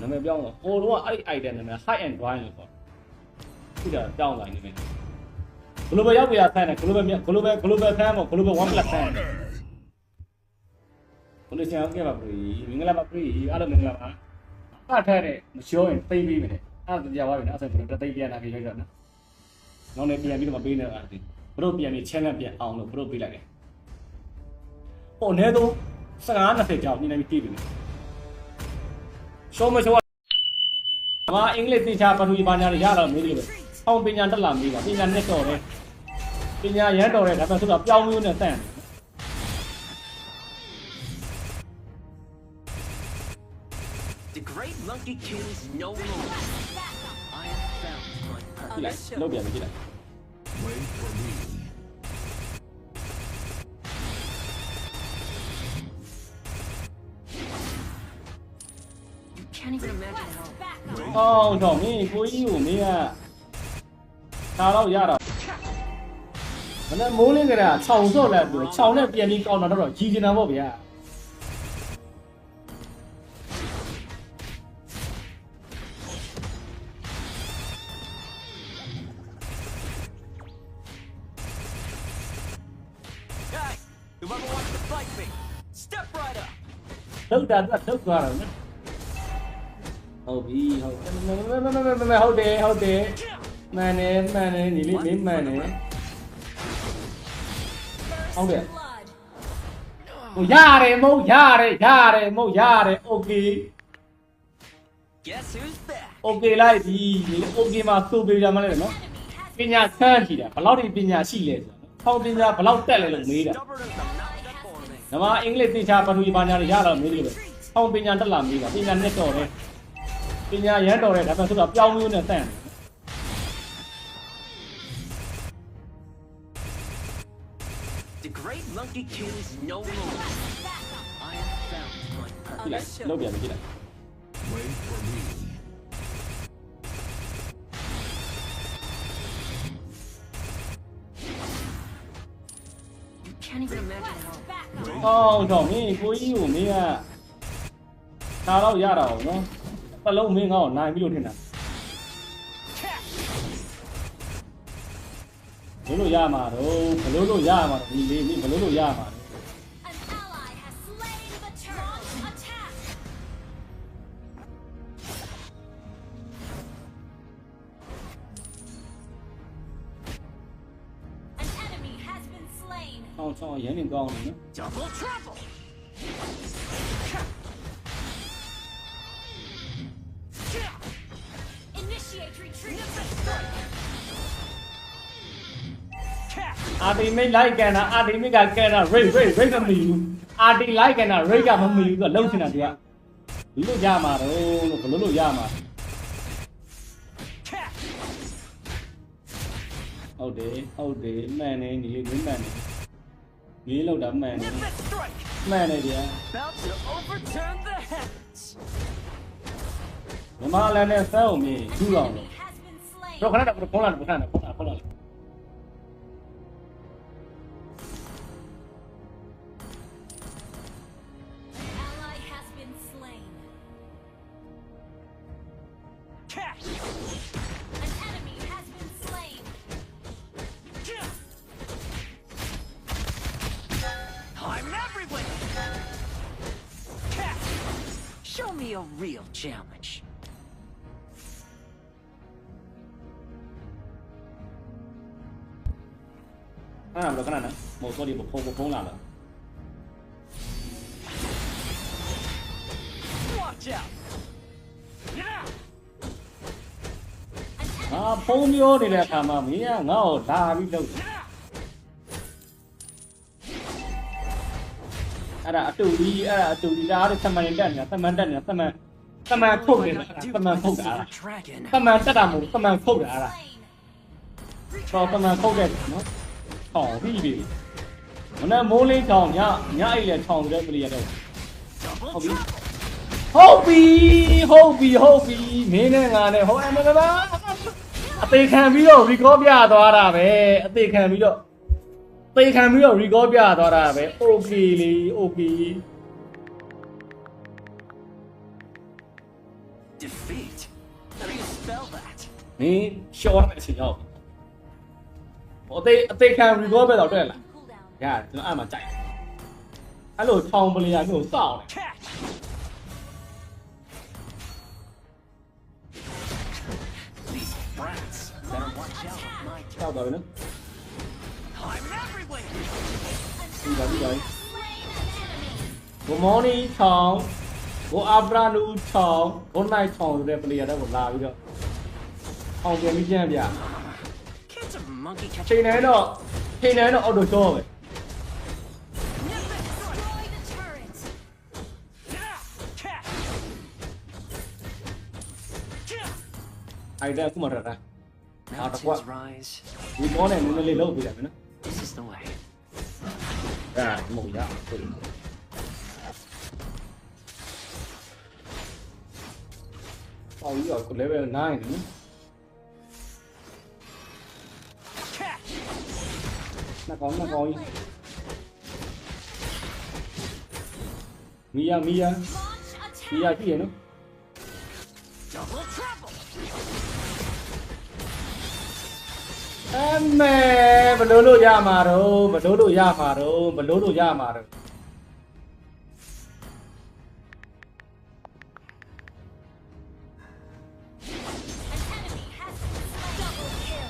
နာမည်ပြောင်းတော့ဟိုတော့အဲ့ဒီ item နာမည် high and dry လို့ခေါ်ခုဒါပြောင်းလာနေပြီ global ရောက်ပြရဆန်းတယ် global global global fan ပေါ့ global 1 plus fan ဘလို့ချင်အောင်ကြပါပြီမင်္ဂလာပါပြီအားလုံးမင်္ဂလာပါအထက်တဲ့မလျှောရင်သိမ့်ပြီးမယ်အဲ့ဒါတရားပါပြီနော်အဲ့ဒါဆိုတော့တိတ်ပြန်လာပြီးလိုက်တော့နော်နောက်နေ့ပြန်ပြီးတော့မပေးနဲ့အဲ့ဒါဘလို့ပြန်ပြီး challenge ပြန်အောင်လို့ဘလို့ပေးလိုက်တယ်ဟိုအနည်းဆုံး15 20ကြောင်ညနေပြီးတည်ပြီ ရှောမရှောအမအင်္ဂလိပ်သင်ချာပထဝီဘာညာရရတော့မေးတယ်ပဲအောင်ပညာတက်လာမေးတာပညာနဲ့တော်တယ်ပညာရမ်းတော်တယ်ဒါပေမဲ့ဆိုတော့ပြောင်းမျိုးနဲ့တန့်တယ် The great monkey king is no more. I have found my ကြည့်လိုက် purpose. လောက်ပြန်ပြီကြည့်လိုက် can't even imagine how အော်တော့မင်းကိုကြီးကိုမင်းကဒါတော့ရတော့မနေ့မိုးလင်းကြတာခြောင်စော့လိုက်ပြီးခြောင်နဲ့ပြန်ပြီးကောင်းတာတော့ကြီးနေတာပေါ့ဗျာ Hey, whoever wants to fight me, step right up. လောက်တာတော့ထုတ်သွားတော့နော် ဟုတ်ပြီဟုတ်မမမမမမဟုတ်တယ်ဟုတ်တယ်မှန်တယ်မှန်တယ်ညီလေးမင်းမှန်တယ်ဟုတ်တယ်ဟိုရတယ်မဟုတ်ရတယ်ရတယ်မဟုတ်ရတယ်โอเค Guess who's back? โอเคလိုက်ပြီညီလေးโอเคမှာသို့ပေးကြမလဲနော်ပညာဆန်းကြည့်တာဘယ်လောက်ဒီပညာရှိလဲဆိုတော့ဟောပညာဘယ်လောက်တက်လဲလို့မေးတာ Stubborn as a mountain forming. နမအင်္ဂလိပ်သင်ချာပထဝီဘာညာရရတော့မေးတယ်ပဲဟောပညာတက်လာမေးတာပညာနဲ့တော်တယ် ပညာရမ်းတော်တယ်ဒါပေမဲ့ဆိုတော့ပြောင်းမျိုးနဲ့တန့်တယ် The great monkey king is no more. I have found my ကြည့်လိုက် purpose. လောက်ပြန်ပြီကြည့်လိုက် Wait for me. You can't even imagine how အော်တော့မင်းကိုကြီးကိုမင်းကဒါတော့ရတာ哦နော် တစ်လုံးမင်းငါ့ကိုနိုင်ပြီလို့ထင်တာဘယ်လိုရမှာတော့ဘယ်လိုလို့ရမှာဒီလေးမင်းဘယ်လိုလို့ရမှာ An ally has slain the Tron attack. အာတီမိတ်လိုက်ကန်တာအာတီမိတ်ကကန်တာရိတ်ရိတ်ရိတ်မမီဘူးအာတီလိုက်ကန်တာရိတ်ကမမီဘူးဆိုတော့လုံးချင်တာသူကဘယ်လိုရမှာတော့လို့ဘယ်လိုလို့ရမှာဟုတ်တယ်ဟုတ်တယ်မှန်တယ်ဒီလေးမင်းမှန်တယ်ဒီလေးလောက်တာမှန်တယ် Nimbus strike. မှန်တယ်ဗျာ About to overturn the heavens. မြမလည်းနဲ့စမ်းအောင်မြင်ထူအောင်လို့ Has been slain. တော့ခဏတော့ဖုန်းလာဖုန်းလာဖုန်းလာဖုန်းလာ be a real challenge. nó làm được cái này này. Một số đi một không một không làm được. À phong yêu đi là làm mà mỹ ngầu ta biết đâu အဲ့ဒါအတူကြီးအဲ့ဒါအတူကြီးဒါအားသမန်တက်နေတာသမန်တက်နေတာသမန်သမန်ထုတ်နေတာသမန်ထုတ်တာ Silver dragon. သမန်တက်တာမဟုတ်သမန်ထုတ်တာအဲ့ဒါ Slain. တော့သမန်ထုတ်တဲ့နော်ဟောပြီးပြီမနေ့မိုးလင်းချောင်းညညအိတ်လေချောင်းတဲ့ပလီရတော့ Double Hobby. trouble. ဟုတ်ပြီဟုတ်ပြီဟုတ်ပြီမင်းနဲ့ငါနဲ့ဟောအမကပါအသေးခံပြီးတော့ record ပြသွားတာပဲအသေးခံပြီးတော့ အသေးခံပြီးတော့ record ပြသွားတာပဲ okay လီ okay မင်းရှော့ရမယ့်အချိန်ရောက်ပြီဟိုအသေးအသေးခံ recall ပဲတော့တွေ့လား Cool down. ရတယ်ကျွန်တော်အဲ့မှာကြိုက်တယ်အဲ့လိုထောင်ပလီယာမျိုးစောင့်တယ် Catch! These brats better watch out with my စောင့် turn. သွားပြီနော် Đi vào đi vậy Cô món đi chóng Cô Abranu chóng Cô này chóng rồi đẹp lìa đã một là bây giờ Ông kia mình xem à, Chị nế nó Chị nế nó ở đồ chô vậy Ai đây cũng mở ra ra Nào đặc quá Vì có này nó lên lâu bây giờ nữa This is the way. 야, 안 먹냐? 아, 이거 아까 레벨 9. 나 còn, 나 còn. Mia, Mia. Mia chứ gì nữa? Em mẹ ယာမီယာ Launch မီယာ attack. ကြည့်ရနော် Double trouble! အမေဘလို့လို့ရမှာတော့ဘလို့လို့ရမှာတော့ဘလို့လို့ရမှာတော့ An enemy has been slain. Double kill.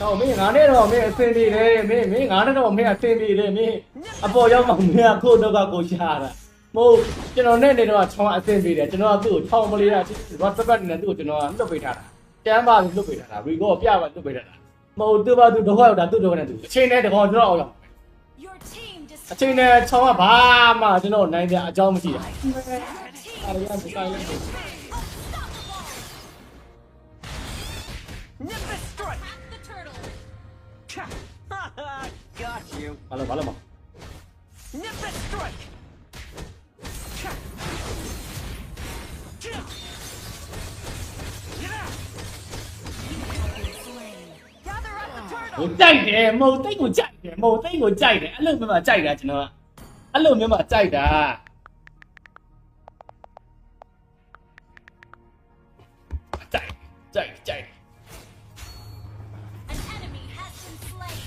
တော့မင်းငါနဲ့တော့မင်းအဆင်ပြေတယ်မင်းမင်းငါနဲ့တော့မင်းအဆင်ပြေတယ်မင်းအပေါ်ရောက်မှမင်းကကိုယ့်တော့ကကိုရှာတာမဟုတ်ကျွန်တော်နဲ့နေတော့ချောင်းအဆင်ပြေတယ်ကျွန်တော်ကသူ့ကိုချောင်းပလေးတာ WhatsApp နဲ့သူ့ကိုကျွန်တော်ကလွတ်ပေးထားတာကျမ်းပါပြီးလွတ်ပေးထားတာရီကောပြပါလွတ်ပေးထားတာ မဟုတ်သူ့ဘာသူတော့ရောက်တာသူ့တော့နဲ့သူအချိန်နဲ့တကောင်ကျွန်တော်အောင်ရောက် Your team အ destroyed. ချိန်နဲ့ချောင်းကဘာမှကျွန်တော်နိုင်ပြအကြောင်းမရှိတာ Your team အားရမ်းဆိုင်လိုက် unstoppable. Nimbus strike! Attack the turtle. Got you. ဘာလို့ up the ဟို turtle! ကြိုက်တယ်မဟုတ်တိတ်ကိုကြိုက်တယ်မဟုတ်တိတ်ကိုကြိုက်တယ်အဲ့လိုမျိုးမှကြိုက်တာကျွန်တော်ကအဲ့လိုမျိုးမှကြိုက်တာကြိုက်ကြိုက်ကြိုက် An enemy has been slain.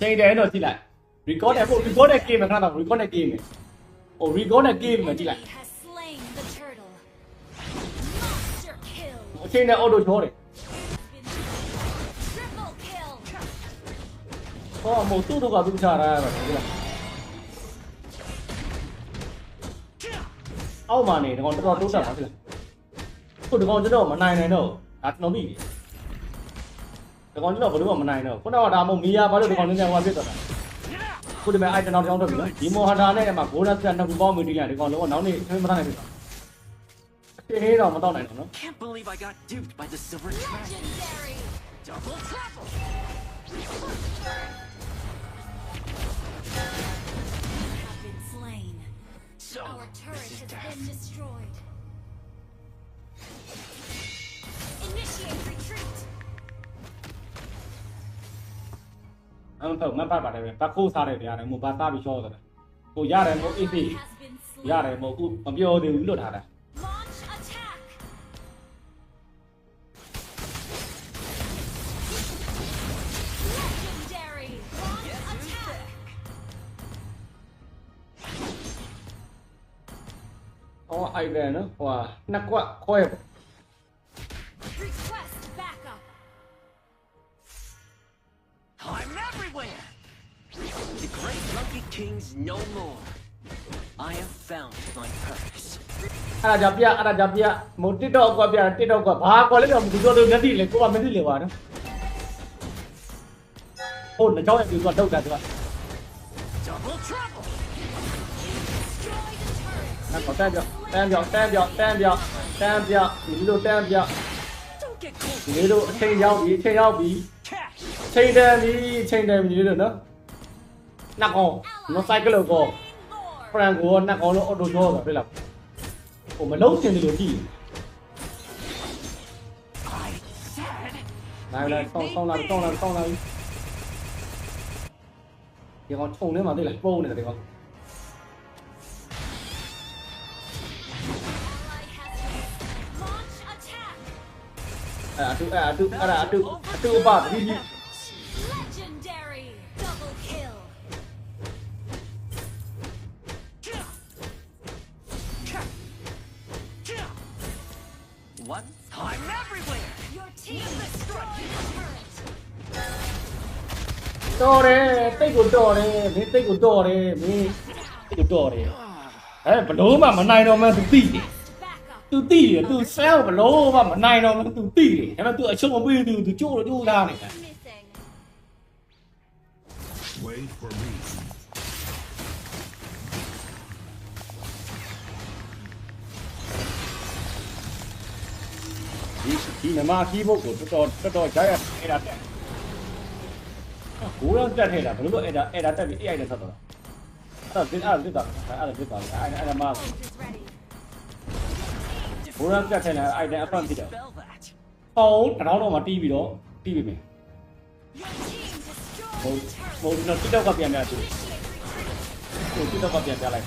ချိန်တယ်တော့ကြည့်လိုက် record နဲ့ပို့ record နဲ့ game ခဏတော့ record နဲ့ game ဟို record နဲ့ game မှာကြည့်လိုက် အချိန်နဲ့ auto ချောတယ် Been triple kill. ဟောမဟုတ်သူ့တော့ကသူ့ချတာပဲကြည့်လိုက်အောက်မှာနေတကောင်တော်တော်တိုးတက်ပါကြည့်လိုက်ခုတကောင်ကျွန်တော်မနိုင်နိုင်တော့ဒါကျွန်တော်မိတယ်တကောင်ကျွန်တော်ဘယ်လိုမှမနိုင်တော့ခုနကဒါမှမဟုတ်မီယာဘာလို့တကောင်နည်းနည်းဟိုဖြစ်သွားတာ Get out! ခုဒီမဲ့အိုက်တနောက်တစ်ယောက်တက်ပြီနော်ဒီမော်ဟန်တာနဲ့အမှဂိုးနက်ဆက်နှစ်ခုပေါင်းမီတီရဒီကောင်လုံးကနောက်နေ့သမင်းမထားနိုင်ဘူး အင်းတော့မတော့နိုင်တော့နော် Can't believe I got duped by the silver dragon. Legendary. Double trouble! Have been slain. So, Our turret this is has death. been destroyed. Initiate retreat. အမှန်တော့မပတ်ပါတယ်ပဲပတ်ခိုးစားတယ်ဗျာတယ်မို့ပါစားပြီးရှော့တယ်ကိုရတယ်မို့ easy Has been slain. ရတယ်မို့ခုမပြောသေးဘူးလွတ်ထားတာ 어 아이베는 와 낙과 코에 I'm everywhere! The great monkey king's no more. I have found my purpose. Ada jabia, ada jabia. Muti dog gua biar, muti dog gua. Bah, kau lagi kamu tidur tu nanti le, kau ambil le warna. Oh, nak jauh yang tidur dog dah tu. Double trouble. Nak kau tak. တော့တန်းပြောတန်းပြောတန်းပြောတန်းပြောဒီလိုတန်းပြော Don't get close! ဒီလိုအချိန်ရောက်ပြီအချိန်ရောက်ပြီ Catch! ချိန်တယ်ပြီချိန်တယ်ပြီလို့နော်နှစ်ကောင်နော်စိုက်ကလို့ကော Slain ဖရန်ကိုနှစ်ကောင်လုံးအော်တိုချောတာတွေ့လားဟိုမလုံးစင်တယ်လို့ကြည့် I said နိုင်လိုက်ဆောင်းဆောင်းလာဆောင်းလာဆောင်းလာပြီဒီကောင်ထုံထဲမှာတွေ့လားပုံနေတယ်ဒီကောင် Aduh, aduh, aduh, aduh, aduh, apa ini? One time everywhere. Your team destroyed the turret. Dore, tay của Dore, mấy tay của Dore, mấy tay mà mà này đâu mà thực từ tỷ từ xeo và lố và mà này nó từ tỷ thế mà tựa chỗ mà từ từ chỗ nó chỗ ra này. Khi mà ma khi vô của tôi tròn tôi tròn trái em. Đặt đấy cú nó chân hệ là thứ đội em đặt em đặt tại vì ai được thật rồi. À là giết à là giết thật à là giết thật ai ai là ma? တက်ကိုယ်တော့တက်ထဲတာဘလို့အဲ့ဒါအဲ့ဒါတက်ပြီး AI နဲ့ဆက်တော့အဲ့ဒါဒီအဲ့ဒါဒီတာအဲ့ဒါဒီတာအဲ့ဒါအဲ့ဒါမှ Ult is ready. ဘိုးရတက်ထဲလာအဲ့ဒါအဖန်ဖြစ်တယ် Spell that. ပေါင်းတစ်ထောင်တော့မှတီးပြီးတော့တီးပြီမယ် Your team destroyed ဟို the turret. ဟိုတော့ TikTok ကပြန်ပြသူ Initiate retreat. ဟို TikTok ကပြန်ပြလိုက်